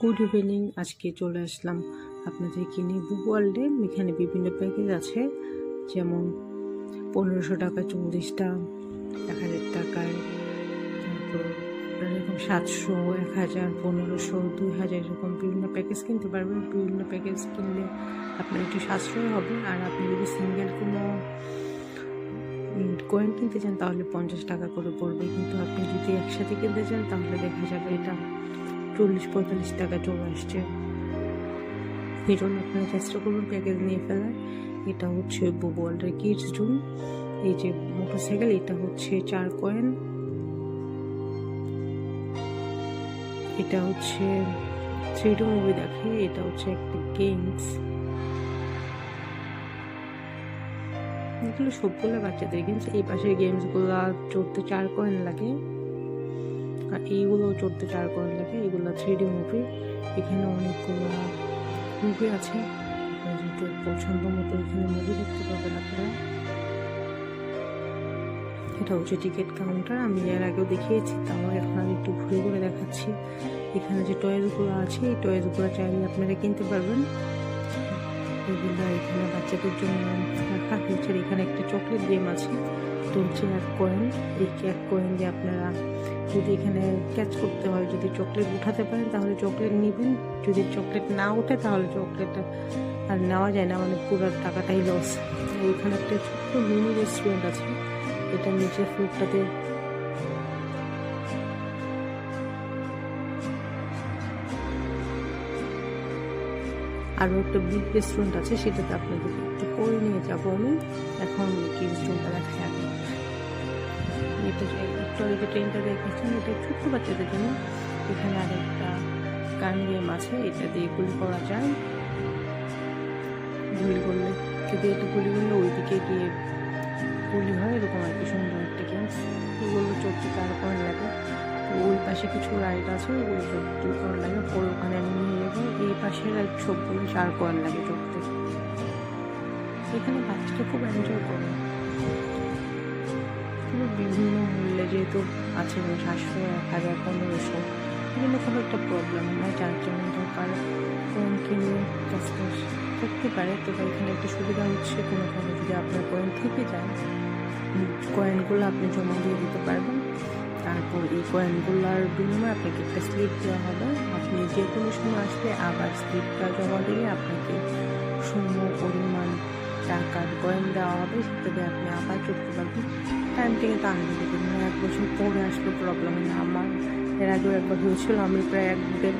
Good evening আজকে চলে আসলাম আপনাদেরকে কিনে বুক ওয়ার্ল্ডে এখানে বিভিন্ন প্যাকেজ আছে, যেমন পনেরোশো টাকা চল্লিশটা, এক হাজার টাকায় এরকম সাতশো, এক হাজার, পনেরোশো, দুই হাজার এরকম বিভিন্ন প্যাকেজ কিনতে পারবেন। বিভিন্ন প্যাকেজ কিনলে আপনার একটু সাশ্রয় হবে। আর আপনি যদি সিঙ্গেল কোনো কয়েন কিনতে চান, তাহলে পঞ্চাশ টাকা করে পড়বে। কিন্তু আপনি যদি একসাথে কিনতে চান, তাহলে দেখা যাবে এটা চল্লিশ পঁয়তাল্লিশ টাকা চলে আসছে। এই জন্য আপনারা চেষ্টা করুন প্যাকেজ নিয়ে ফেলার। এটা হচ্ছে ওয়ার্ল্ডের কিডস জুন এই যে মোটরসাইকেল এটা হচ্ছে চার কয়েন এটা হচ্ছে থ্রি থ্রিডি মুভি দেখে, এটা হচ্ছে একটা গেমস এগুলো সবগুলো বাচ্চাদের গেমস এই পাশের গেমসগুলো চড়তে চার কয়েন লাগে। আর এইগুলো চড়তে চার কয়েন লাগে। এগুলো থ্রি মুভি এখানে অনেকগুলো মুভি আছে। যদি পছন্দ মতো এখানে মুভি দেখতে পাবেন আপনারা। এটা হচ্ছে টিকিট কাউন্টার আমি এর আগেও দেখিয়েছি তাও এখন আমি একটু ঘুরে ঘুরে দেখাচ্ছি। এখানে যে টয়েসগুলো আছে, এই টয়েসগুলো চাইলে আপনারা কিনতে পারবেন। এগুলো এখানে বাচ্চাদের জন্য রাখা হয়েছে। এখানে একটা চকলেট গেম আছে। তো হচ্ছে এক কয়েন এই এক কয়েন দিয়ে আপনারা যদি এখানে ক্যাচ করতে হয়, যদি চকলেট উঠাতে পারেন, তাহলে চকলেট নেবেন। যদি চকলেট না ওঠে, তাহলে চকলেট আর নেওয়া যায় না। মানে পুরো টাকাটাই লস ওইখানে একটা ছোট্ট মিনি রেস্টুরেন্ট আছে। এটা নিচের ফ্লোরটাতে আরও একটা বিগ রেস্টুরেন্ট আছে, সেটাতে আপনাদের একটু করে নিয়ে যাব আমি। এখন কি রেস্টুরেন্টটা দেখাই আগে এটা ট্রেনটা দেখেছেন এটা ছোট্ট বাচ্চাদের জন্য। এখানে আরেকটা গান গেম আছে, এটা দিয়ে গুলি করা যায়। গুলি করলে, যদি এটা গুলি করলে ওইদিকে গিয়ে গুলি হয়, এরকম আর কি সুন্দর একটা গেম এগুলো চোখটি চার পয়েন্ট লাগে। ওই পাশে কিছু রাইড আছে, ওগুলো চোখটি পয়েন্ট লাগে। এই পাশে রাইড সবগুলো চার পয়েন্ট লাগে চোখতে এখানে বাচ্চারা খুব এনজয় করে। কিন্তু বিভিন্ন মূল্যে যেহেতু আছে সাতশো এক হাজার পনেরোশো এগুলো খুব একটা প্রবলেম নয় যার জন্য দরকার ফোন কিনে কাজটা করতে পারে। তো এখানে একটা সুবিধা হচ্ছে, কোনো কোনো যদি আপনার কয়েন থেকে যায় কয়েনগুলো আপনি জমা দিয়ে দিতে পারবেন। তারপর এই কয়েনগুলোর বিনিময়ে আপনাকে একটা স্লিপ দেওয়া হবে। যে কোনো সময় আসলে আবার স্লিপটা জমা দিলে আপনাকে শূন্য পরিমাণ টাকার কয়েন দেওয়া হবে, সেটাতে আপনি আবার চলতে পারবেন টাইম থেকে তা আনতে দেবেন এক বছর পরে আসলে প্রবলেম না আমার এর আগেও একবার হয়েছিল, আমি প্রায় এক দেড়